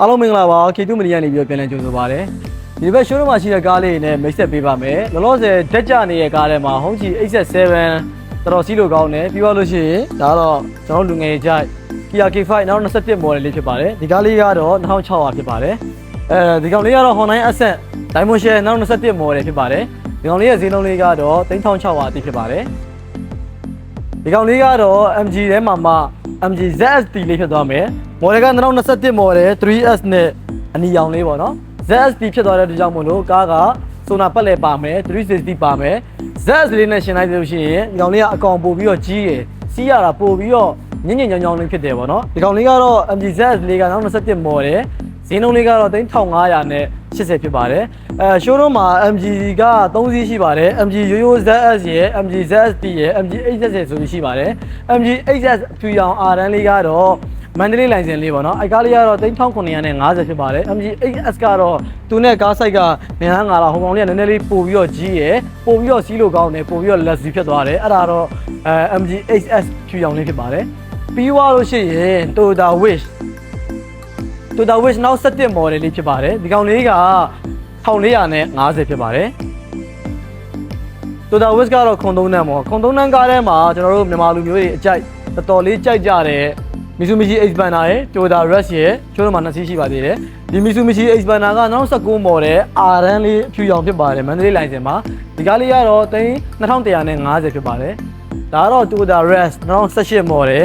အားလုံးမင်္ဂလာပါခေတုမနီကနေပြီးတော့ပြန်လည်ကြိုဆိုပါရစေဒီဘက် showroom မှာရှိတဲ့ကားလေးတွေနဲ့မိတ်ဆက်ပေးပါမယ်လောလောဆယ်ဓာတ်ကြနေတဲ့ကားထဲမှာ Honda X7 တော်တော်စီးလို့ကောင်းတယ်ပြီးတော့လို့ရှိရင်ဒါကတော့ကျွန်တော်လူငယ်ကြိုက် Kia K5 နောက်21 model လေးဖြစ်ပါတယ်ဒီကားလေးကတော့2600ဖြစ်ပါတယ်အဲဒီကောင်လေးကတော့ Honda Ascent Diamond Share နောက်21 model ဖြစ်ပါတယ်ဒီကောင်လေးရဲ့ဈေးနှုန်းလေးကတော့3600အတိဖြစ်ပါတယ် ဒီကောင်လေးကတော့ MG ထဲမှာမှ MG ZST လေးဖြစ်သွားမယ်။ model က2021 model 3S နဲ့အနီရောင်လေးပေါ့နော်။ ZST ဖြစ်သွားတဲ့အတွက်ကြောင့်မို့လို့ကားကဆိုနာပတ်လဲပါမယ်360ပါမယ်။ ZS လေးနဲ့ရှင်းလိုက်လို့ရှိရင်ဒီကောင်လေးကအကောင်ပို့ပြီးတော့ကြီးရယ်စီးရတာပို့ပြီးတော့ညင်ညင်ညောင်ညောင်လေးဖြစ်တယ်ပေါ့နော်။ဒီကောင်လေးကတော့ MG ZS လေးက2021 model ဈေးနှုန်းလေးကတော့3500နဲ့ 80ဖြစ်ပါတယ်အဲ showroom မှာ MG က3စီးရှိပါတယ် MG Yoyo ZS ရယ် MG ZST ရယ် MG XS ရယ်ဆိုပြီးရှိပါတယ် MG XS ဖြူရောင် R တန်းလေးကတော့မန္တလေးလိုင်စင်လေးပေါ့နော်အဲကားလေးကတော့3950ဖြစ်ပါတယ် MG XS ကတော့သူနဲ့ကားဆိုင်ကနေဟန်းငါလာဟိုကောင်လေးကနည်းနည်းလေးပို့ပြီးတော့ကြီးရယ်ပို့ပြီးတော့စီးလို့ကောင်းတယ်ပို့ပြီးတော့လက်စီဖြစ်သွားတယ်အဲ့ဒါတော့အဲ MG XS ဖြူရောင်လေးဖြစ်ပါတယ်ပြီးသွားလို့ရှိရင် Toyota Wish Toyota Wish နောက်17 model လေးဖြစ်ပါတယ်ဒီကောင်လေးက1450ဖြစ်ပါတယ် Toyota Wish ကတော့ခွန်သုံးနှန်းပေါ့ခွန်သုံးနှန်းကားထဲမှာကျွန်တော်တို့မြန်မာလူမျိုးတွေအကြိုက်တော်တော်လေးကြိုက်ကြတဲ့ Mitsubishi Xpander ရယ် Toyota Rush ရယ်ချိုးတော့မှနှစ်စီးရှိပါသေးတယ်ဒီ Mitsubishi Xpander က2019 model R တန်းလေးအဖြူရောင်ဖြစ်ပါတယ်မန္တလေးလိုင်စင်မှာဒီကားလေးကတော့3150ဖြစ်ပါတယ်ဒါကတော့ Toyota Rush 2018 model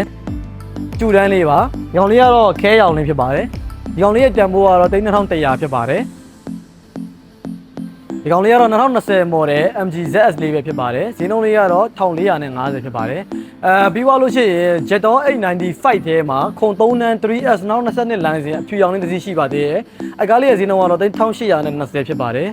ကျူတန်းလေးပါဒီကောင်လေးကတော့ခဲရောင်လေးဖြစ်ပါတယ် ဒီကောင်လေးရဲ့တန်ဖိုးကတော့3100ဖြစ်ပါတယ်ဒီကောင်လေးကတော့2020 model MG ZS လေးပဲဖြစ်ပါတယ်ဈေးနှုန်းလေးကတော့1450ဖြစ်ပါတယ်အဲပြီးသွားလို့ရှိရင် Jeton 895ထဲမှာခုံ3နန်း 3S နောက်22လိုင်းစဉ်အဖြူရောင်လေးတစ်စီးရှိပါသေးတယ်အကားလေးရဲ့ဈေးနှုန်းကတော့1820ဖြစ်ပါတယ်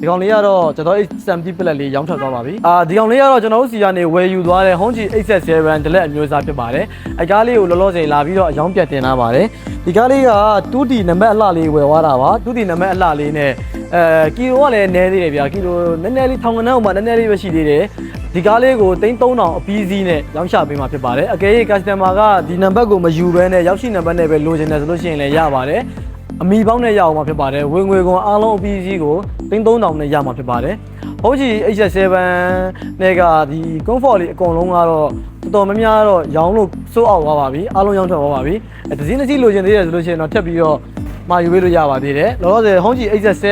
ဒီကောင်လေးကတော့ကျွန်တော် XMD ပလက်လေးရောင်းထွက်သွားပါပြီအာဒီကောင်လေးကတော့ကျွန်တော်တို့စီကနေဝယ်ယူသွားတဲ့ Honda XS7 ဒလက်အမျိုးအစားဖြစ်ပါတယ်အကားလေးကိုလောလောဆယ်လာပြီးတော့အယောင်းပြတ်တင်ထားပါတယ်ဒီကားလေးက 2D နံပါတ်အလှလေးဝယ်သွားတာပါ 2D နံပါတ်အလှလေးနဲ့အဲကီလိုကလည်းနည်းသေးတယ်ဗျာကီလိုနည်းနည်းလေးထောင်ကနန်းဥမှာနည်းနည်းလေးပဲရှိသေးတယ်ဒီကားလေးကို3300အပီးစီးနဲ့ရောင်းချပေးမှာဖြစ်ပါတယ်အကယ်၍ customer ကဒီနံပါတ်ကိုမယူဘဲနဲ့ရောက်ရှိနံပါတ်နဲ့ပဲလိုချင်တယ်ဆိုလို့ရှိရင်လည်းရပါတယ် အမီပေါင်းနဲ့ရအောင်မှာဖြစ်ပါတယ်ဝင်ငွေကွန်အားလုံးအပီးစီးကို3300နဲ့ရမှာဖြစ်ပါတယ်ဟုတ်ကြီး HS7 နဲ့ကဒီ comfort လေးအကုန်လုံးကတော့တော်တော်များများတော့ရောင်းလို့စိုးအောင်သွားပါပြီအားလုံးရောင်းထွက်သွားပါပြီအဲတစ်စင်းတစ်စီးလိုချင်သေးတယ်ဆိုလို့ရှိရင်တော့ထပ်ပြီးတော့မှာယူပေးလို့ရပါသေးတယ်လောလောဆယ် Honda HS7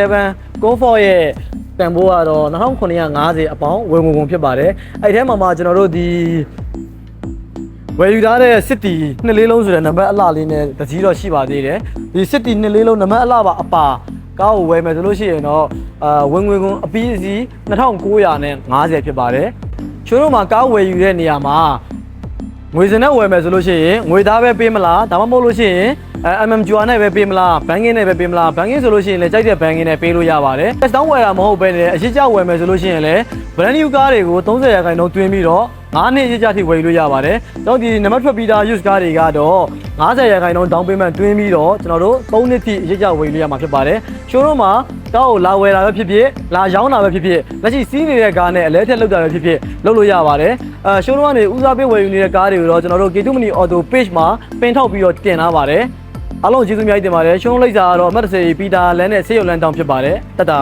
comfort ရဲ့တန်ဖိုးကတော့2950အပေါင်းဝင်ငွေကုန်ဖြစ်ပါတယ်အဲ့ထဲမှာမှကျွန်တော်တို့ဒီ ဝယ်ယူထားတဲ့စစ်တီနှစ်လေးလုံးဆိုတဲ့နံပါတ်အလှလေးနဲ့တကြီးတော့ရှိပါသေးတယ်ဒီစစ်တီနှစ်လေးလုံးနံပါတ်အလှပါအပါကားကိုဝယ်မယ်ဆိုလို့ရှိရင်တော့အာဝင်ငွေကုန်အပီးအစီ2950ဖြစ်ပါတယ်ချိုးတို့မှာကားဝယ်ယူတဲ့နေရာမှာငွေစင်နဲ့ဝယ်မယ်ဆိုလို့ရှိရင်ငွေသားပဲပေးမလားဒါမှမဟုတ်လို့ရှိရင်အဲ MMQR နဲ့ပဲပေးမလားဘန်ကင်းနဲ့ပဲပေးမလားဘန်ကင်းဆိုလို့ရှိရင်လည်းကြိုက်တဲ့ဘန်ကင်းနဲ့ပေးလို့ရပါတယ်။ test down ဝယ်တာမဟုတ်ဘဲနဲ့အရှိကြဝယ်မယ်ဆိုလို့ရှိရင်လည်း brand new ကားတွေကို30ရာခိုင်နှုန်းတွင်းပြီးတော့ 9နှစ်အရှိကြထိဝယ်လို့ရပါတယ်။ကျွန်တော်ဒီနံပါတ်ထွက်ပြီးသား use ကားတွေကတော့90ရာခိုင်နှုန်း down payment တွင်းပြီးတော့ကျွန်တော်တို့3နှစ်ထိအရှိကြဝယ်လို့ရမှာဖြစ်ပါတယ်။ showroom မှာကားကိုလာဝယ်တာပဲဖြစ်ဖြစ်လာရောင်းတာပဲဖြစ်ဖြစ်လက်ရှိစီးနေတဲ့ကားနဲ့အလဲထက်လောက်တာပဲဖြစ်ဖြစ်လုပ်လို့ရပါတယ်။အဲ showroom ကနေဦးစားပေးဝယ်ယူနေတဲ့ကားတွေကိုတော့ကျွန်တော်တို့ K2 Mini Auto page မှာပင်ထောက်ပြီးတော့တင်ထားပါတယ်။အားလုံးကျေးဇူးအများကြီးတင်ပါတယ်ရှုံးလိပ်စာကတော့အမှတ်30ပီတာလန်းနဲ့ဆေးရုံလန်းတောင်ဖြစ်ပါတယ်တတ်တာ